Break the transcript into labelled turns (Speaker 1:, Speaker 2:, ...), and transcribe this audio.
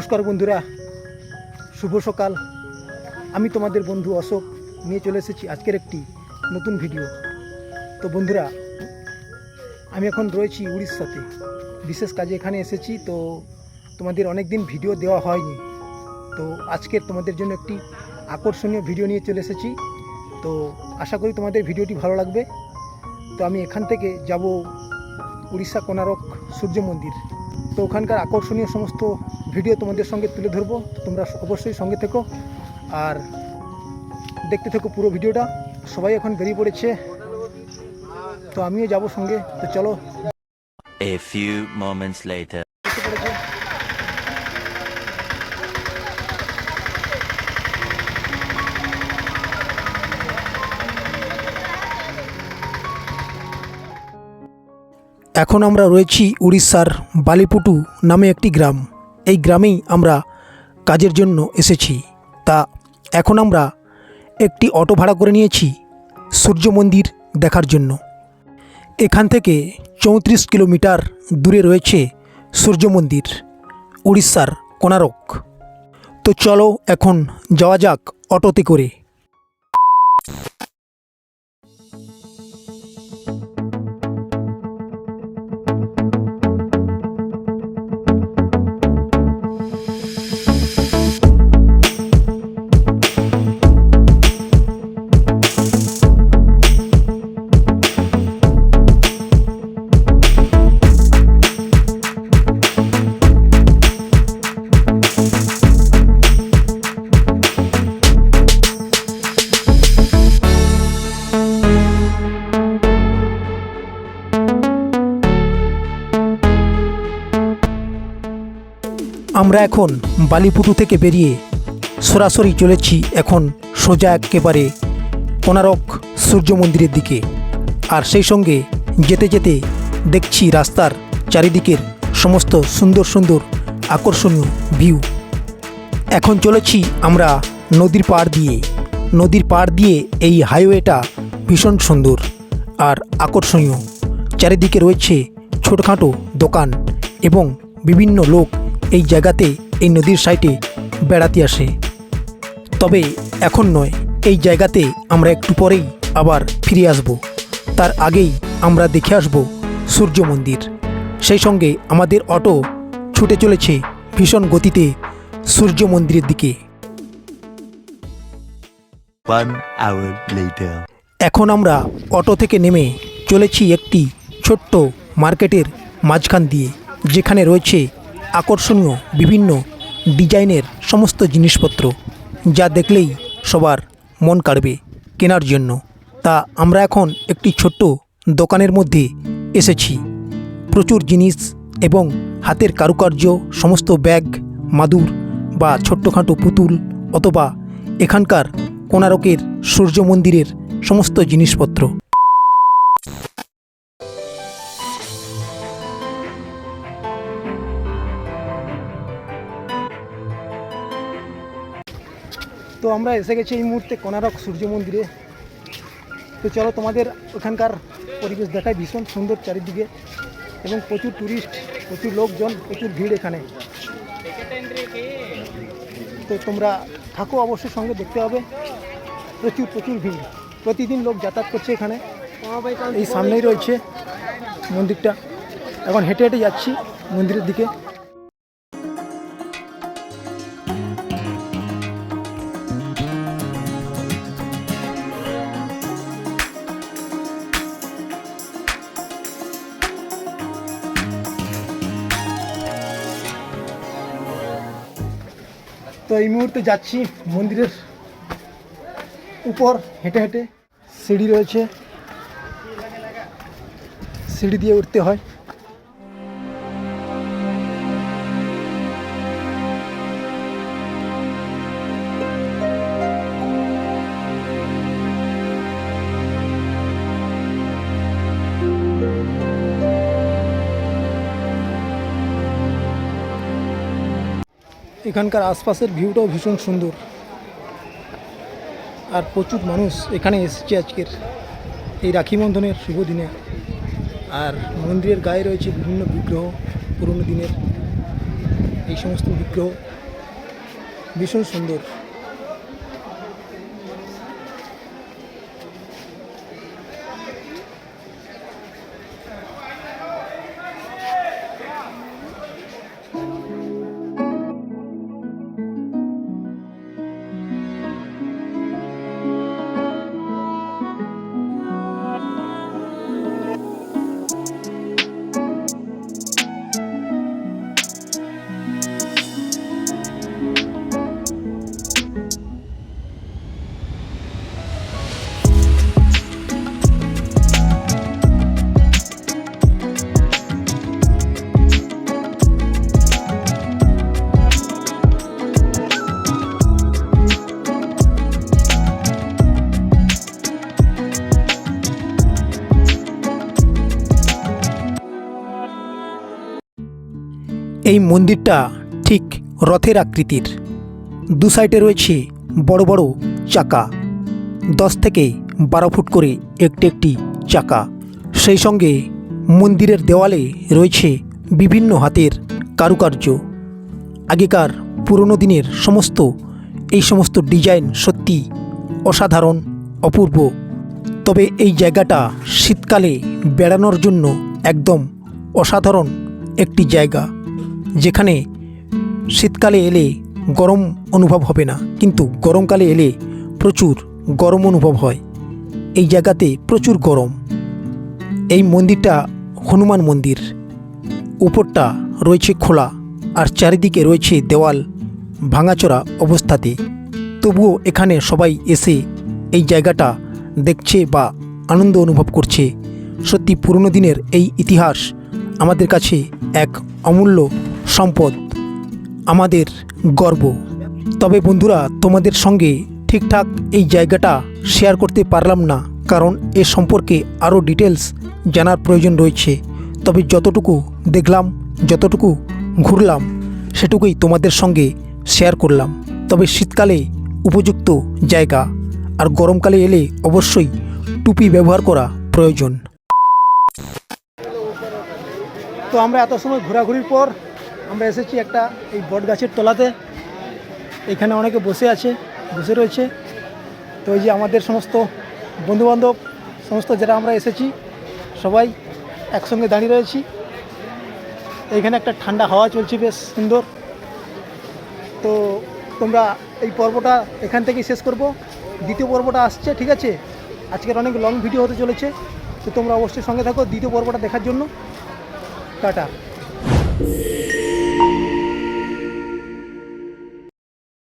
Speaker 1: নমস্কার বন্ধুরা। শুভ সকাল। আমি তোমাদের বন্ধু অশোক। নিয়ে চলে এসেছি আজকের একটি নতুন ভিডিও তো বন্ধুরা, আমি এখন রয়েছি উড়িষ্যাতে। বিশেষ কাজে এখানে এসেছি, তো তোমাদের অনেক দিন ভিডিও দেওয়া হয়নি। তো আজকের তোমাদের জন্য একটি আকর্ষণীয় ভিডিও নিয়ে চলে এসেছি। তো আশা করি তোমাদের ভিডিওটি ভালো লাগবে। তো আমি এখান থেকে যাব উড়িষ্যা কোনারক সূর্য মন্দির। তো ওখানকার আকর্ষণীয় সমস্ত ভিডিও তোমাদের সঙ্গে তুলে ধরবো। তো তোমরা অবশ্যই সঙ্গে থেকো। আর দেখতে থেকো পুরো ভিডিওটা। সবাই এখন বেরিয়ে পড়েছে। তো আমিও যাব সঙ্গে। তো চলো।
Speaker 2: A few moments later.
Speaker 1: এসে এখন আমরা রয়েছি উড়িষ্যার বালিপুটু নামে একটি গ্রাম। এই গ্রামেই আমরা কাজের জন্য এসেছি। তা এখন আমরা একটি অটো ভাড়া করে নিয়েছি সূর্য মন্দির দেখার জন্য। এখান থেকে চৌত্রিশ কিলোমিটার দূরে রয়েছে সূর্য মন্দির, উড়িষ্যার কোনারক তো চলো এখন যাওয়া যাক অটোতে করে। আমরা এখন বালিপুটু থেকে বেরিয়ে সরাসরি চলেছি এখন সোজা একেবারে কোনারক সূর্য মন্দিরের দিকে। আর সেই সঙ্গে যেতে যেতে দেখছি রাস্তার চারিদিকের সমস্ত সুন্দর সুন্দর আকর্ষণীয় ভিউ এখন চলেছি আমরা নদীর পাড় দিয়ে। নদীর পাড় দিয়ে এই হাইওয়েটা ভীষণ সুন্দর আর আকর্ষণীয়। চারিদিকে রয়েছে ছোটোখাটো দোকান এবং বিভিন্ন লোক এই জায়গাতে এই নদীর সাইডে বেড়াতে আসে। তবে এখন নয় এই জায়গাতে আমরা একটু পরেই আবার ফিরে আসব। তার আগেই আমরা দেখে আসব সূর্য মন্দির। সেই সঙ্গে আমাদের অটো ছুটে চলেছে ভীষণ গতিতে সূর্য মন্দিরের দিকে. এখন আমরা অটো থেকে নেমে চলেছি একটি ছোট্ট মার্কেটের মাঝখান দিয়ে যেখানে রয়েছে আকর্ষণীয় বিভিন্ন ডিজাইনের সমস্ত জিনিসপত্র যা দেখলেই সবার মন কাড়বে কেনার জন্য। তা আমরা এখন একটি ছোট্ট দোকানের মধ্যে এসেছি। প্রচুর জিনিস এবং হাতের কারুকার্য, সমস্ত ব্যাগ, মাদুর বা ছোট্টখাটো পুতুল অথবা এখানকার কোনারকের সূর্য মন্দিরের সমস্ত জিনিসপত্র। তো আমরা এসে গেছি এই মুহূর্তে কোনারক সূর্য মন্দিরে। তো চলো তোমাদের ওখানকার পরিবেশ দেখায় ভীষণ সুন্দর চারিদিকে। এবং প্রচুর ট্যুরিস্ট প্রচুর লোকজন, প্রচুর ভিড় এখানে। তো তোমরা থাকো অবশ্যই সঙ্গে, দেখতে হবে। প্রচুর প্রচুর ভিড়। প্রতিদিন লোক যাতায়াত করছে এখানে। এই সামনেই রয়েছে মন্দিরটা। এখন হেঁটে হেঁটে যাচ্ছি মন্দিরের দিকে। তো এই মুহূর্তে যাচ্ছি মন্দিরের উপর হেঁটে হেঁটে সিঁড়ি রয়েছে। সিঁড়ি দিয়ে উঠতে হয়। এখানকার আশপাশের ভিউটাও ভীষণ সুন্দর। আর প্রচুর মানুষ এখানে এসেছে আজকের এই রাখি বন্ধনের শুভ দিনে। আর মন্দিরের গায়ে রয়েছে বিভিন্ন বিগ্রহ, পুরনো দিনের এই সমস্ত বিগ্রহ। ভীষণ সুন্দর। এই মন্দিরটা ঠিক রথের আকৃতির। দু সাইডে রয়েছে বড় বড় চাকা। দশ থেকে বারো ফুট করে একটি একটি চাকা। সেই সঙ্গে মন্দিরের দেওয়ালে রয়েছে বিভিন্ন হাতের কারুকার্য। আগেকার পুরনো দিনের সমস্ত, এই সমস্ত ডিজাইন সত্যি অসাধারণ, অপূর্ব। তবে এই জায়গাটা শীতকালে বেড়ানোর জন্য একদম অসাধারণ একটি জায়গা। যেখানে শীতকালে এলে গরম অনুভব হবে না, কিন্তু গরমকালে এলে প্রচুর গরম অনুভব হয়। এই জায়গাতে প্রচুর গরম। এই মন্দিরটা হনুমান মন্দির। উপরটা রয়েছে খোলা আর চারিদিকে রয়েছে দেওয়াল ভাঙাচোরা অবস্থাতে। তবুও এখানে সবাই এসে এই জায়গাটা দেখছে বা আনন্দ অনুভব করছে। সত্যি পুরনো দিনের এই ইতিহাস আমাদের কাছে এক অমূল্য সম্পদ আমাদের গর্ব। তবে বন্ধুরা, তোমাদের সঙ্গে ঠিকঠাক এই জায়গাটা শেয়ার করতে পারলাম না, কারণ এ সম্পর্কে আরও ডিটেলস জানার প্রয়োজন রয়েছে। তবে যতটুকু দেখলাম, যতটুকু ঘুরলাম, সেটুকুই তোমাদের সঙ্গে শেয়ার করলাম। তবে শীতকালে উপযুক্ত জায়গা, আর গরমকালে এলে অবশ্যই টুপি ব্যবহার করা প্রয়োজন। তো আমরা এত সময় ঘোরাঘুরির পর আমরা এসেছি একটা এই বট গাছের তলাতে। এখানে অনেকে বসে আছে, বসে রয়েছে। তো এই যে আমাদের সমস্ত বন্ধুবান্ধব, সমস্ত যারা আমরা এসেছি, সবাই একসঙ্গে দাঁড়িয়ে রয়েছি। এইখানে একটা ঠান্ডা হাওয়া চলছে, বেশ সুন্দর। তো তোমরা এই পর্বটা এখান থেকেই শেষ করব। দ্বিতীয় পর্বটা আসছে, ঠিক আছে? আজকের অনেক লং ভিডিও হতে চলেছে। তো তোমরা অবশ্যই সঙ্গে থাকো দ্বিতীয় পর্বটা দেখার জন্য। টাটা।